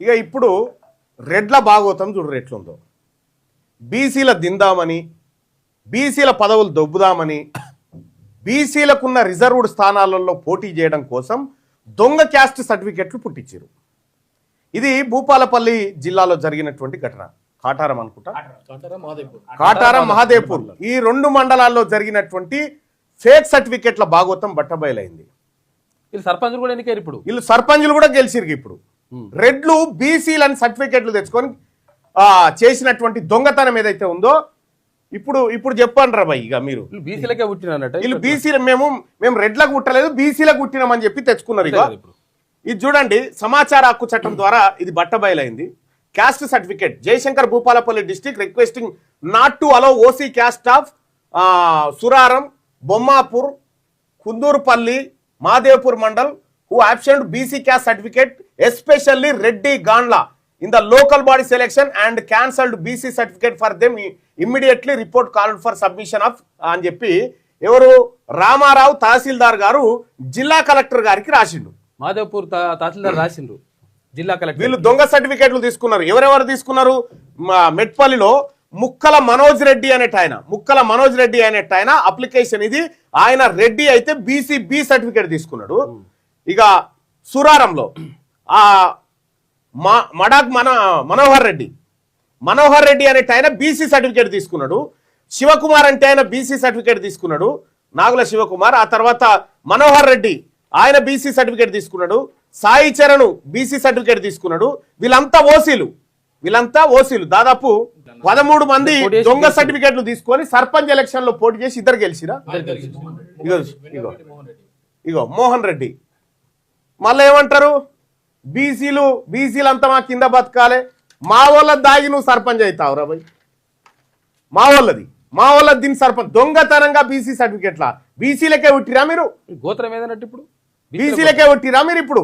ఇక ఇప్పుడు రెడ్ల భాగవతం చూడు ఎట్లుందో బీసీల దిందామని బీసీల పదవులు దొబ్బుదామని బీసీలకున్న రిజర్వ్డ్ స్థానాలలో పోటీ చేయడం కోసం దొంగ క్యాస్ట్ సర్టిఫికెట్లు పుట్టించారు ఇది భూపాలపల్లి జిల్లాలో జరిగినటువంటి ఘటన. కాటారం అనుకుంటా? కాటారం మహాదేవ్పూర్. ఈ రెండు మండలాల్లో జరిగినటువంటి ఫేక్ సర్టిఫికెట్ల భాగవతం బట్టబయలైంది. వీళ్ళు సర్పంచులు కూడా ఎన్నికారు ఇప్పుడు? వీళ్ళు సర్పంచులు కూడా గెలిచిరు ఇప్పుడు. రెడ్లు బీసీలని సర్టిఫికెట్లు తెచ్చుకొని చేసినటువంటి దొంగతనం ఏదైతే ఉందో ఇప్పుడు ఇప్పుడు చెప్పండి రా ఇక మీరు. బీసీలకే పుట్టిన అన్నట్టు వీళ్ళు బీసీలు మేము మేము రెడ్లకు కుట్టలేదు బీసీలకు కుట్టినామని చెప్పి తెచ్చుకున్నారు ఇక. ఇది చూడండి సమాచార హక్కు చట్టం ద్వారా ఇది బట్టబయలైంది caste certificate Jayashankar Bhupalpally district requesting not to allow OC caste of Suraram Bommapur Kundurpally Madevpur mandal who absent BC caste certificate especially Reddy Gandla. In the local body selection and cancelled BC certificate for them immediately report called for submission of అని చెప్పి ఎవరు? రామారావు తహసీల్దార్ గారు జిల్లా collector గారికి రాసిండు. మాదేవ్పూర్ తా- తహసీల్దార్ రాసిండ్రు జిల్లా collector వీళ్ళు దొంగ సర్టిఫికేట్లు తీసుకున్నారు. ఎవరెవరు తీసుకున్నారు? మెట్పల్లిలో ముక్కల మనోజ్ రెడ్డి అనేట ఆయన. ముక్కల మనోజ్ రెడ్డి అనేట ఆయన అప్లికేషన్ ఇది. ఆయన రెడ్డి అయితే బీసీ బి సర్టిఫికేట్ తీసుకున్నాడు. ఇక సురారంలో. ఆ మా మడాక్ మన మనోహర్ రెడ్డి. మనోహర్ రెడ్డి అనేట ఆయన బీసీ సర్టిఫికేట్ తీసుకున్నాడు. శివకుమార్ అంటే ఆయన బీసీ సర్టిఫికేట్ తీసుకున్నాడు. నాగుల శివకుమార్ ఆ తర్వాత మనోహర్ రెడ్డి ఆయన బీసీ సర్టిఫికేట్ తీసుకున్నాడు. సాయి చరణ్ బీసీ సర్టిఫికేట్ తీసుకున్నాడు. వీళ్ళంతా ఓసీలు. వీళ్ళంతా ఓసీలు. దాదాపు పదమూడు మంది దొంగ సర్టిఫికేట్లు తీసుకొని సర్పంచ్ ఎలక్షన్లో పోటీ చేసి ఇద్దరు గెలిచిరా. ఇగో ఇగో. ఇగో మోహన్ రెడ్డి. మళ్ళీ ఏమంటారు? బీసీలు బీసీలు అంతా మా కింద బతకాలే. మా వాళ్ళ దాగి నువ్వు సర్పంచ్ అవుతావు రా భయ్. మా వాళ్ళది మా వాళ్ళ దీని సర్పంచ్. దొంగతనంగా బీసీ సర్టిఫికెట్లా? బీసీలకే ఉట్టిరా మీరు? గోత్రం ఏదన్నట్టు ఇప్పుడు? బీసీలకే ఉట్టిరా మీరు ఇప్పుడు?